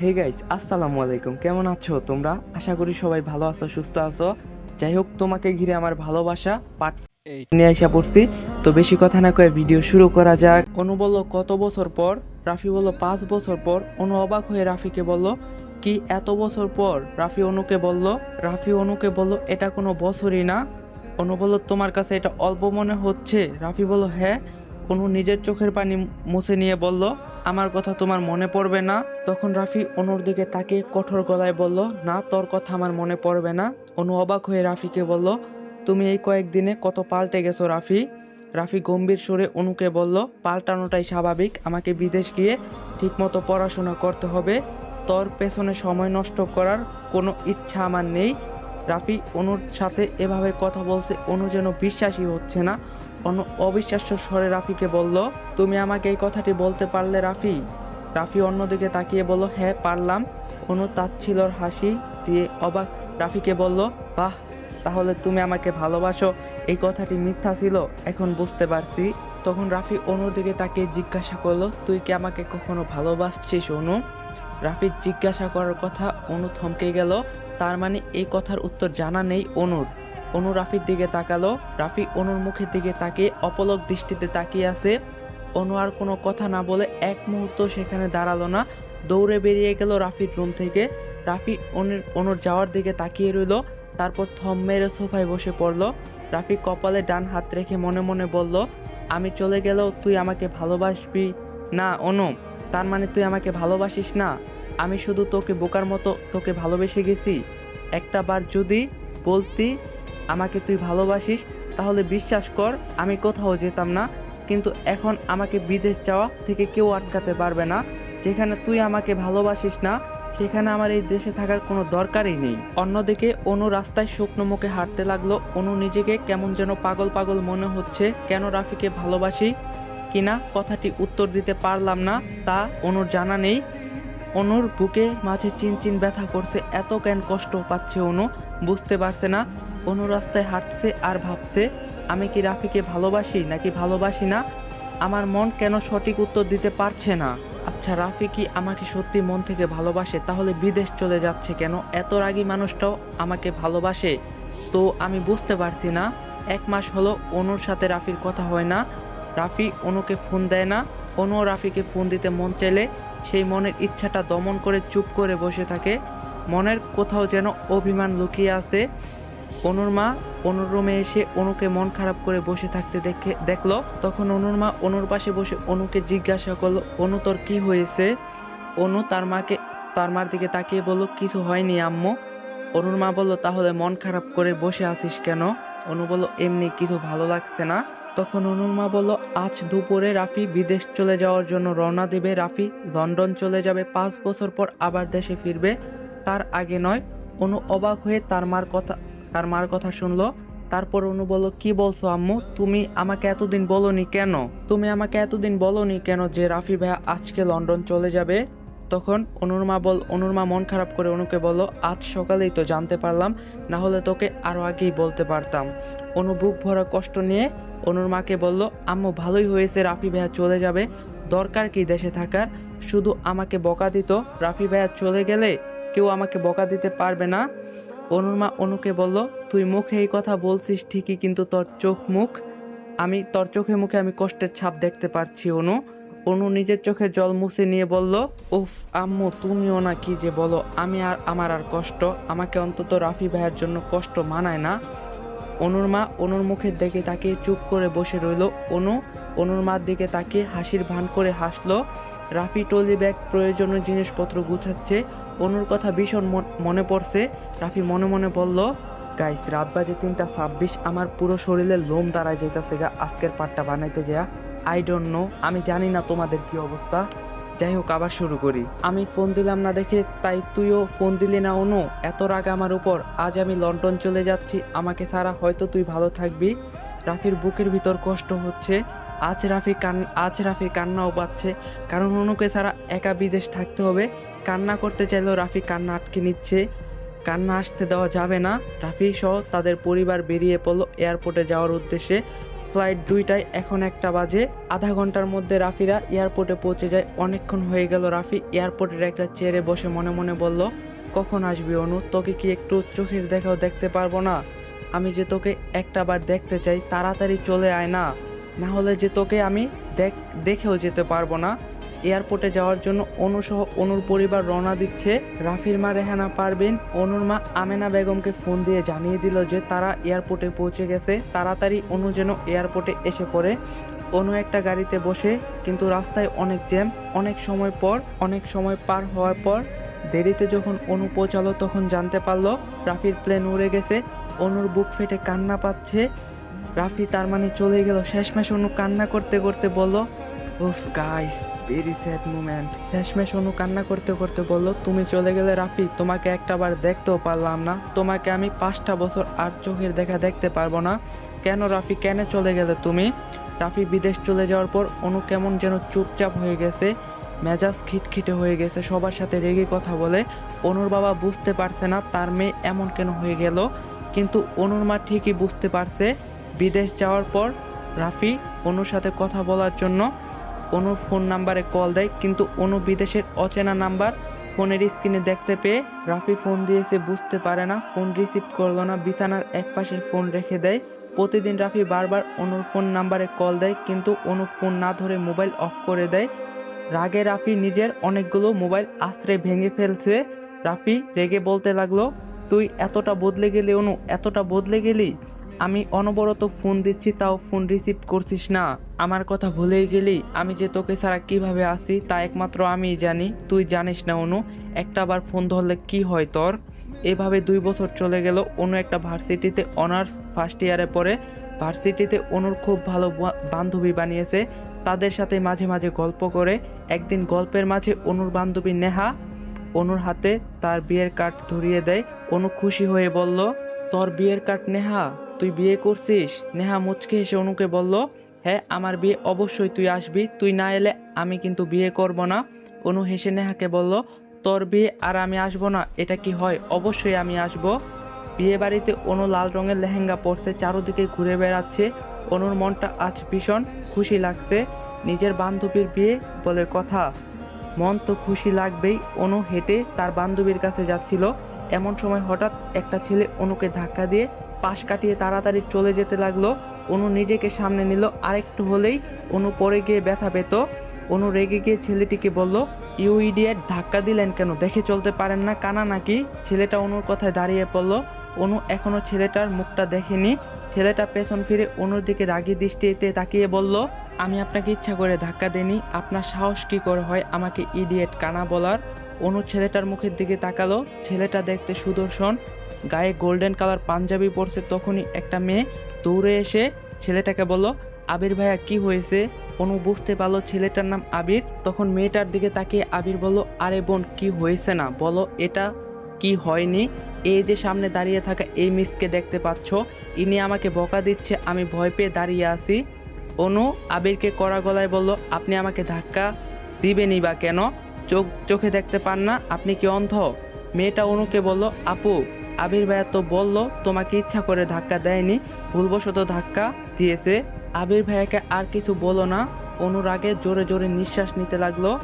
Hey guys আসসালামু আলাইকুম। কেমন আছো তোমরা? আশা করি সবাই ভালো আছো সুস্থ আছো। যাই হোক তোমাকে ঘিরে আমার ভালোবাসা পার্ট নিয়ে আসা পড়ছি। তো বেশি কথা না কয়ে ভিডিও শুরু করা যাক। অনু বলল কত বছর পর? রাফি বলল পাঁচ বছর পর। অনু অবাক হয়ে রাফিকে বলল কি এত বছর পর? রাফি অনুকে বলল রাফি অনুকে বলল এটা কোনো বছরই না। অনু বলল তোমার কাছে এটা অল্প মনে হচ্ছে? রাফি বলল হ্যাঁ। অনু নিজের চোখের পানি মুছে নিয়ে বলল আমার কথা তোমার মনে পড়বে না? তখন রাফি অনুর দিকে তাকে কঠোর গলায় বলল, না, তোর কথা আমার মনে পড়বে না। অনু অবাক হয়ে রাফিকে বলল, তুমি এই কয়েকদিনে কত পাল্টে গেছো রাফি? রাফি গম্ভীর সুরে অনুকে বলল, পাল্টানোটাই স্বাভাবিক। আমাকে বিদেশ গিয়ে ঠিকমতো পড়াশোনা করতে হবে। তোর পেছনে সময় নষ্ট করার কোনো ইচ্ছা আমার নেই। রাফি অনুর সাথে এভাবে কথা বলছে, অনু যেন বিশ্বাসই হচ্ছে না। অনু অবিশ্বাস্য স্বরে রাফিকে বলল, তুমি আমাকে এই কথাটি বলতে পারলে, রাফি? রাফি অন্যদিকে তাকিয়ে বলল হ্যাঁ পারলাম। অনু তাচ্ছিলর হাসি দিয়ে অবাক রাফিকে বলল, বাহ, তাহলে তুমি আমাকে ভালোবাসো। এই কথাটি মিথ্যা ছিল, এখন বুঝতে পারছি। তখন রাফি অনুর দিকে তাকিয়ে জিজ্ঞাসা করল, তুই কি আমাকে কখনো ভালোবাসছিস, অনু? রাফি জিজ্ঞাসা করার কথা অনু থমকে গেল, তার মানে এই কথার উত্তর জানা নেই অনুর। অনু রাফির দিকে তাকালো। রাফি অনুর মুখের দিকে তাকিয়ে অপলক দৃষ্টিতে তাকিয়ে আছে। অনু আর কোনো কথা না বলে এক মুহূর্ত সেখানে দাঁড়াল না। দৌড়ে বেরিয়ে গেল রাফির রুম থেকে। রাফি অনুর অনুর যাওয়ার দিকে তাকিয়ে রইল। তারপর থম মেরে সোফায় বসে পড়ল। রাফি কপালে ডান হাত রেখে মনে মনে বলল, আমি চলে গেলেও তুই আমাকে ভালোবাসবি? না, অনু, তার মানে তুই আমাকে ভালোবাসিস না। আমি শুধু তোকে বোকার মতো তোকে ভালোবেসে গেছি। একটা বার যদি বলতি আমাকে তুই ভালোবাসিস, তাহলে বিশ্বাস কর, আমি কোথাও যেতাম না। কিন্তু এখন আমাকে বিদেশ যাওয়া থেকে কেউ আটকাতে পারবে না। যেখানে তুই আমাকে ভালোবাসিস না, সেখানে আমার এই দেশে থাকার কোনো দরকারই নেই। অন্যদিকে, অনু রাস্তায় শুকনো মুখে হাঁটতে লাগল। অনু নিজেকে কেমন যেন পাগল পাগল মনে হচ্ছে, কেন রাফিকে ভালোবাসি? কিনা কথাটি উত্তর দিতে পারলাম না, তা অনুর জানা নেই। অনুর বুকে মাঝে চিনচিন ব্যথা করছে, এত কেন কষ্ট পাচ্ছে অনু? বুঝতে পারছে না। অনু রাস্তায় হাঁটছে আর ভাবছে, আমি কি রাফিকে ভালোবাসি নাকি ভালোবাসি না? আমার মন কেন সঠিক উত্তর দিতে পারছে না? আচ্ছা রাফি কি আমাকে সত্যি মন থেকে ভালোবাসে? তাহলে বিদেশ চলে যাচ্ছে কেন? এত রাগী মানুষটাও আমাকে ভালোবাসে? তো আমি বুঝতে পারছি না। এক মাস হলো অনুর সাথে রাফির কথা হয় না। রাফি অনুকে ফোন দেয় না। অনু রাফিকে ফোন দিতে মন চাইলে সেই মনের ইচ্ছাটা দমন করে চুপ করে বসে থাকে। মনের কোথাও যেন অভিমান লুকিয়ে আছে। অনুর মা, অনুর রুমে এসে অনুকে মন খারাপ করে বসে থাকতে দেখে, দেখল। তখন অনুর মা অনুর পাশে বসে অনুকে জিজ্ঞাসা করল, অনু, তোর কি হয়েছে? অনু তার মাকে, তার মার দিকে তাকিয়ে বলল, কিছু হয়নি, আম্মু। অনুর মা বলল, তাহলে মন খারাপ করে বসে আছিস কেন? অনু বলল, এমনি কিছু ভালো লাগছে না। তখন অনুর মা বলল, আজ দুপুরে রাফি বিদেশ চলে যাওয়ার জন্য রওনা দেবে। রাফি লন্ডন চলে যাবে। পাঁচ বছর পর আবার দেশে ফিরবে। তার আগে নয়। অনু অবাক হয়ে তার মার কথা তার মার কথা শুনলো। তারপর অনু বলল, কি বলছো আম্মু? তুমি আমাকে এতদিন বলনি কেন? তুমি আমাকে এতদিন বলনি কেন যে রাফি ভাইয়া আজকে লন্ডন চলে যাবে? তখন অনুর মা বল, অনুর মা মন খারাপ করে অনুকে বলল, আজ সকালেই তো জানতে পারলাম, না হলে তোকে আরও আগেই বলতে পারতাম। অনু বুক ভরা কষ্ট নিয়ে অনুর মাকে বলল, আম্মু, ভালোই হয়েছে রাফি ভাইয়া চলে যাবে। দরকার কি দেশে থাকার? শুধু আমাকে বকা দিত, রাফি ভাইয়া চলে গেলে কেউ আমাকে বকা দিতে পারবে না? অনুর মা অনুকে বলল, তুই মুখে এই কথা বলছিস ঠিকই, কিন্তু তোর চোখ মুখ, আমি, তোর চোখে মুখে আমি কষ্টের ছাপ দেখতে পারছি অনু। অনু নিজের চোখে জল মুছে নিয়ে বলল, উফ, আম্মু, তুমিও না কি যে বলো, আমি আর, আমার আর কষ্ট, আমাকে অন্তত রাফি ভাইয়ের জন্য কষ্ট মানায় না। অনুর মা অনুর মুখের দিকে তাকিয়ে চুপ করে বসে রইল, অনু, অনুর মার দিকে তাকিয়ে হাসির ভান করে হাসলো রাফি টলি ব্যাগ প্রয়োজনীয় জিনিসপত্র গুছাচ্ছে। অনুর কথা ভীষণ মন- পড়ছে। রাফি মনে মনে বলল, গাইস, রাত বাজে তিনটা ছাব্বিশ, আমার পুরো শরীরের লোম দাঁড়ায় যেতেছে গা, আজকের পাটটা বানাইতে যা আই ডোন্ট নো আমি জানি না তোমাদের কি অবস্থা। যাই হোক, আবার শুরু করি। আমি ফোন দিলাম না দেখে, তাই তুইও ফোন দিলি না, অনু। এত রাগ আমার উপর, আজ আমি লন্ডন চলে যাচ্ছি, আমাকে ছাড়া হয়তো তুই ভালো থাকবি। রাফির বুকের ভিতর কষ্ট হচ্ছে। আজ রাফি কান আজ রাফির কান্নাও পাচ্ছে। কারণ অনুকে ছাড়া একা বিদেশ থাকতে হবে। কান্না করতে চাইলেও রাফি কান্না আটকে নিচ্ছে। কান্না আসতে দেওয়া যাবে না। রাফি সহ তাদের পরিবার বেরিয়ে পড়ল এয়ারপোর্টে যাওয়ার উদ্দেশ্যে। ফ্লাইট দুইটায় এখন একটা বাজে। আধা ঘণ্টার মধ্যে রাফিরা এয়ারপোর্টে পৌঁছে যায়। অনেকক্ষণ হয়ে গেল রাফি এয়ারপোর্টের একটা চেয়ারে বসে মনে মনে বলল, কখন আসবি অনু? তোকে কি একটু চোখের দেখাও দেখতে পারব না? আমি যে তোকে একটা বার দেখতে চাই, তাড়াতাড়ি চলে আয় না। না হলে যে তোকে আমি দেখ দেখেও যেতে পারব না। এয়ারপোর্টে যাওয়ার জন্য অনুসহ অনুর পরিবার রওনা দিচ্ছে। রাফির মা রেহানা পারবেন অনুর মা আমেনা বেগমকে ফোন দিয়ে জানিয়ে দিল যে তারা এয়ারপোর্টে পৌঁছে গেছে। তাড়াতাড়ি অনু যেন এয়ারপোর্টে এসে পড়ে। অনু একটা গাড়িতে বসে, কিন্তু রাস্তায় অনেক জ্যাম, অনেক সময় পর, অনেক সময় পার হওয়ার পর দেরিতে যখন অনু পৌঁছালো তখন জানতে পারল রাফির প্লেন উড়ে গেছে। অনুর বুক ফেটে কান্না পাচ্ছে। রাফি তার মানে চলে গেল। শেষমেশ অনু কান্না করতে করতে বলল, উফ গাইস ভেরি স্যাড মুমেন্ট শেষমেশ অনু কান্না করতে করতে বলল, তুমি চলে গেলে রাফি, তোমাকে একটা বার দেখতেও পারলাম না। তোমাকে আমি পাঁচটা বছর আর চোখের দেখা দেখতে পারব না। কেন রাফি, কেন চলে গেলে তুমি? রাফি বিদেশ চলে যাওয়ার পর অনু কেমন যেন চুপচাপ হয়ে গেছে। মেজাজ খিটখিটে হয়ে গেছে, সবার সাথে রেগে কথা বলে। অনুর বাবা বুঝতে পারছে না তার মেয়ে এমন কেন হয়ে গেল, কিন্তু অনুর মা ঠিকই বুঝতে পারছে। বিদেশ যাওয়ার পর রাফি অনুর সাথে কথা বলার জন্য অনুর ফোন নাম্বারে কল দেয়, কিন্তু অনু বিদেশের অচেনা নাম্বার ফোনের স্ক্রিনে দেখতে পেয়ে রাফি ফোন দিয়েছে, বুঝতে পারে না, ফোন রিসিভ করল না, বিছানার এক পাশে ফোন রেখে দেয়। প্রতিদিন রাফি বারবার অনুর ফোন নাম্বারে কল দেয়, কিন্তু অনু ফোন না ধরে মোবাইল অফ করে দেয়। রাগে রাফি নিজের অনেকগুলো মোবাইল আশ্রয় ভেঙে ফেলছে। রাফি রেগে বলতে লাগল, তুই এতটা বদলে গেলি অনু, এতটা বদলে গেলি? আমি অনবরত ফোন দিচ্ছি, তাও ফোন রিসিভ করছিস না। আমার কথা ভুলেই গেলি, আমি যে তোকে ছাড়া কীভাবে আসি তা একমাত্র আমিই জানি, তুই জানিস না অনু, একটা বার ফোন ধরলে কি হয় তোর? এভাবে দুই বছর চলে গেল, অনু একটা ভার্সিটিতে অনার্স ফার্স্ট ইয়ারে পড়ে, ভার্সিটিতে অনুর খুব ভালো বান্ধবী বানিয়েছে, তাদের সাথে মাঝে মাঝে গল্প করে, একদিন গল্পের মাঝে অনুর বান্ধবী নেহা, অনুর হাতে তার বিয়ের কার্ড ধরিয়ে দেয়, অনু খুশি হয়ে বলল, তোর বিয়ের কার্ড নেহা? তুই বিয়ে করছিস? নেহা মুচকে হেসে অনুকে বলল হ্যাঁ আমার বিয়ে অবশ্যই তুই আসবি। তুই না এলে আমি কিন্তু বিয়ে করব না। অনু হেসে নেহাকে বলল, তোর বিয়ে আর আমি আসব না। এটা কি হয়? অবশ্যই আমি আসব। বিয়ে বাড়িতে অনু লাল রঙের লেহেঙ্গা পরছে, চারোদিকে ঘুরে বেড়াচ্ছে। অনুর মনটা আজ ভীষণ খুশি লাগছে। নিজের বান্ধবীর বিয়ে বলে কথা। মন তো খুশি লাগবেই। অনু হেঁটে তার বান্ধবীর কাছে যাচ্ছিল। এমন সময় হঠাৎ একটা ছেলে অনুকে ধাক্কা দিয়ে পাশ কাটিয়ে তাড়াতাড়ি চলে যেতে লাগল। অনু নিজেকে সামনে নিল, আরেকটু হলেই অনু পরে গিয়ে ব্যথা পেত। অনু রেগে গিয়ে ছেলেটিকে বলল, ইউ ইডিয়েট, ধাক্কা দিলেন কেন? দেখে চলতে পারেন না, কানা নাকি? ছেলেটা অনুর কথায় দাঁড়িয়ে পড়ল। অনু এখনও ছেলেটার মুখটা দেখেনি। ছেলেটা পেছন ফিরে অনুর দিকে রাগি দৃষ্টিতে তাকিয়ে বলল, আমি আপনাকে ইচ্ছা করে ধাক্কা দেনি আপনার সাহস কি করে হয় আমাকে ইডিয়েট কানা বলার? অনু ছেলেটার মুখের দিকে তাকালো। ছেলেটা দেখতে সুদর্শন গায়ে গোল্ডেন কালার পাঞ্জাবি পরছে তখনই একটা মেয়ে দৌড়ে এসে ছেলেটাকে বলল, আবির ভাইয়া, কি হয়েছে? অনু বুঝতে পারল ছেলেটার নাম আবির। তখন মেয়েটার দিকে তাকিয়ে আবির বলল, আরে বোন, কি হয়েছে না? বলো, এটা কি হয়নি? এই যে সামনে দাঁড়িয়ে থাকা এই মিসকে দেখতে পাচ্ছ। ইনি আমাকে বকা দিচ্ছে, আমি ভয় পেয়ে দাঁড়িয়ে আছি। অনু আবিরকে কড়া গলায় বলল, আপনি আমাকে ধাক্কা দিবেনই বা কেন? চোখ, চোখে দেখতে পান না? আপনি কি অন্ধ? মেয়েটা অনুকে বলল, আপু আবির ভাইয়া তো বলল, তোমাকে ইচ্ছা করে ধাক্কা দেয়নি, ভুলবশত ধাক্কা দিয়েছে। আবির ভাইয়াকে আর কিছু বলো না। অনুরাগে জোরে জোরে নিঃশ্বাস নিতে লাগল।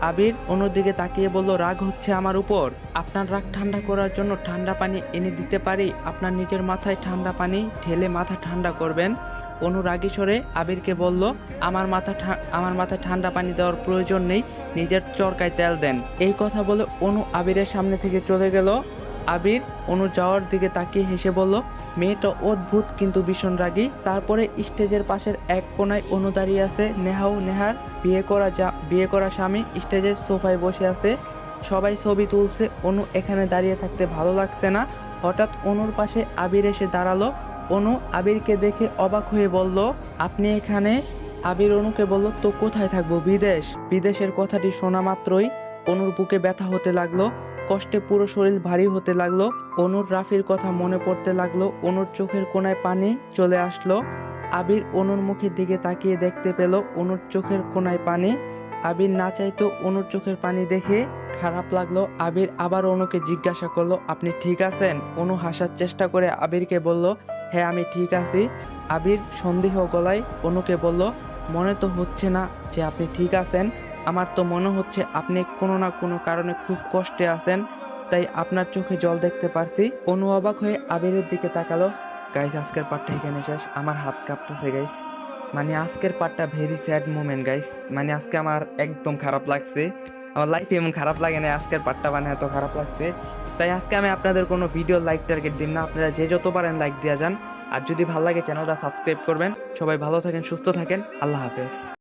আবির অনুর দিকে তাকিয়ে বলল, রাগ হচ্ছে আমার উপর। আপনার রাগ ঠান্ডা করার জন্য ঠান্ডা পানি এনে দিতে পারি। আপনার নিজের মাথায় ঠান্ডা পানি ঢেলে মাথা ঠান্ডা করবেন। অনু রাগী স্বরে আবিরকে বলল, আমার মাথা আমার মাথায় ঠান্ডা পানি দেওয়ার প্রয়োজন নেই। নিজের চরকায় তেল দেন। এই কথা বলে অনু আবিরের সামনে থেকে চলে গেল। আবির অনু যাওয়ার দিকে তাকিয়ে হেসে বলল, মেয়েটা অদ্ভুত কিন্তু ভীষণ রাগী। তারপরে স্টেজের পাশের এক কোনায় অনু দাঁড়িয়ে আছে নেহাও নেহার। বিয়ে করা যা, বিয়ে করা স্বামী স্টেজের সোফায় বসে আছে। সবাই ছবি তুলছে। অনু এখানে দাঁড়িয়ে থাকতে ভালো লাগছে না। হঠাৎ অনুর পাশে আবির এসে দাঁড়াল। অনু আবিরকে দেখে অবাক হয়ে বলল, আপনি এখানে? আবির অনুকে বলল, তো কোথায় থাকব? বিদেশ। বিদেশের কথাটি শোনা মাত্রই অনুর বুকে ব্যথা হতে লাগল। কষ্টে পুরো শরীর ভারী হতে লাগল। অনুর রাফির কথা মনে পড়তে লাগল। অনুর চোখের কোনায় পানি চলে আসলো। আবির অনুর মুখের দিকে তাকিয়ে দেখতে পেল অনুর চোখের কোনায় পানি। আবির না চাইতো অনুর চোখের পানি দেখে খারাপ লাগল। আবির আবার অনুকে জিজ্ঞাসা করল, আপনি ঠিক আছেন? অনু হাসার চেষ্টা করে আবিরকে বলল হ্যাঁ আমি ঠিক আছি। আবির সন্দেহ গলায় অনুকে বলল, মনে তো হচ্ছে না যে আপনি ঠিক আছেন। আমার তো মনে হচ্ছে আপনি কোনো না কোনো কারণে খুব কষ্টে আছেন, তাই আপনার চোখে জল দেখতে পারছি। অনু অবাক হয়ে আবিরের দিকে তাকালো। গাইস, আজকের পাঠটা এখানে শেষ। আমার হাত কাঁপতেছে, গাইস। মানে আজকের পার্টটা ভেরি স্যাড মোমেন্ট গাইস। মানে আজকে আমার একদম খারাপ লাগছে। আমার লাইফে এমন খারাপ লাগে না, আজকের পার্টটা মানে এত খারাপ লাগছে। তাই আজকে আমি আপনাদের কোনো ভিডিও লাইক টার্গেট দিন না। আপনারা যে যত পারেন লাইক দেওয়া যান। আর যদি ভালো লাগে চ্যানেলটা সাবস্ক্রাইব করবেন। সবাই ভালো থাকেন, সুস্থ থাকেন। আল্লাহ হাফেজ।